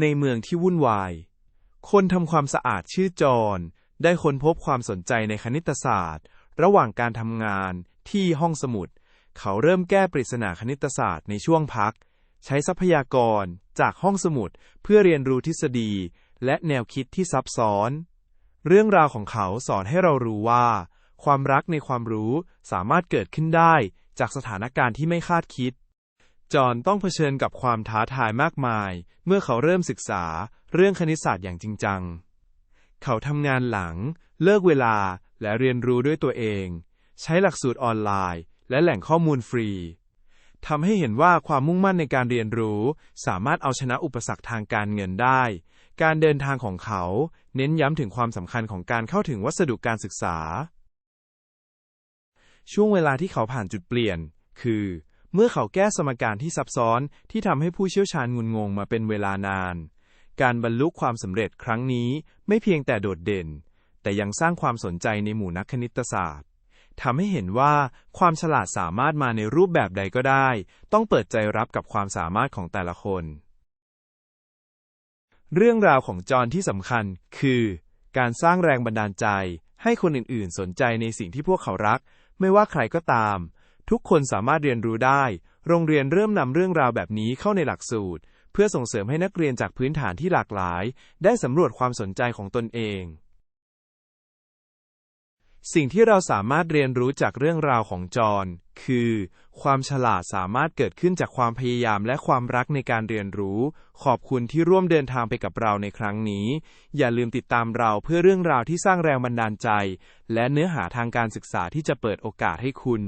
ในเมืองที่วุ่นวาย คนทำความสะอาดชื่อจอห์นได้ค้นพบความสนใจในคณิตศาสตร์ ระหว่างการทำงานที่ห้องสมุด เขาเริ่มแก้ปริศนาคณิตศาสตร์ในช่วงพัก ใช้ทรัพยากรจากห้องสมุดเพื่อเรียนรู้ทฤษฎี และแนวคิดที่ซับซ้อน เรื่องราวของเขาสอนให้เรารู้ว่า ความรักในความรู้สามารถเกิดขึ้นได้จากสถานการณ์ที่ไม่คาดคิด จอห์นต้องเผชิญกับความท้าทายมากมาย เมื่อเขาเริ่มศึกษาเรื่องคณิตศาสตร์อย่างจริงจัง เขาทำงานหลัง เลิกเวลาและเรียนรู้ด้วยตัวเอง ใช้หลักสูตรออนไลน์ และแหล่งข้อมูลฟรีทำให้เห็นว่าความมุ่งมั่นในการเรียนรู้ สามารถเอาชนะอุปสรรคทางการเงินได้ การเดินทางของเขา เน้นย้ำถึงความสำคัญของการเข้าถึงวัสดุการศึกษา ช่วงเวลาที่เขาผ่านจุดเปลี่ยน คือ เมื่อเขาแก้สมการที่ซับซ้อนที่ทำให้ผู้เชี่ยวชาญงุนงงมาเป็นเวลานาน การบรรลุความสำเร็จครั้งนี้ไม่เพียงแต่โดดเด่น แต่ยังสร้างความสนใจในหมู่นักคณิตศาสตร์ทำให้เห็นว่าความฉลาดสามารถมาในรูปแบบใดก็ได้ ต้องเปิดใจรับกับความสามารถของแต่ละคน เรื่องราวของจอห์นที่สำคัญคือ การสร้างแรงบันดาลใจ ให้คนอื่นๆ สนใจในสิ่งที่พวกเขารัก ไม่ว่าใครก็ตาม ทุกคนสามารถเรียนรู้ได้ โรงเรียนเริ่มนำเรื่องราวแบบนี้เข้าในหลักสูตร เพื่อส่งเสริมให้นักเรียนจากพื้นฐานที่หลากหลาย ได้สำรวจความสนใจของตนเอง สิ่งที่เราสามารถเรียนรู้จากเรื่องราวของจอห์นคือ ความฉลาดสามารถเกิดขึ้นจากความพยายามและความรักในการเรียนรู้ ขอบคุณที่ร่วมเดินทางไปกับเราในครั้งนี้ อย่าลืมติดตามเราเพื่อเรื่องราวที่สร้างแรงบันดาลใจ และเนื้อหาทางการศึกษาที่จะเปิดโอกาสให้คุณ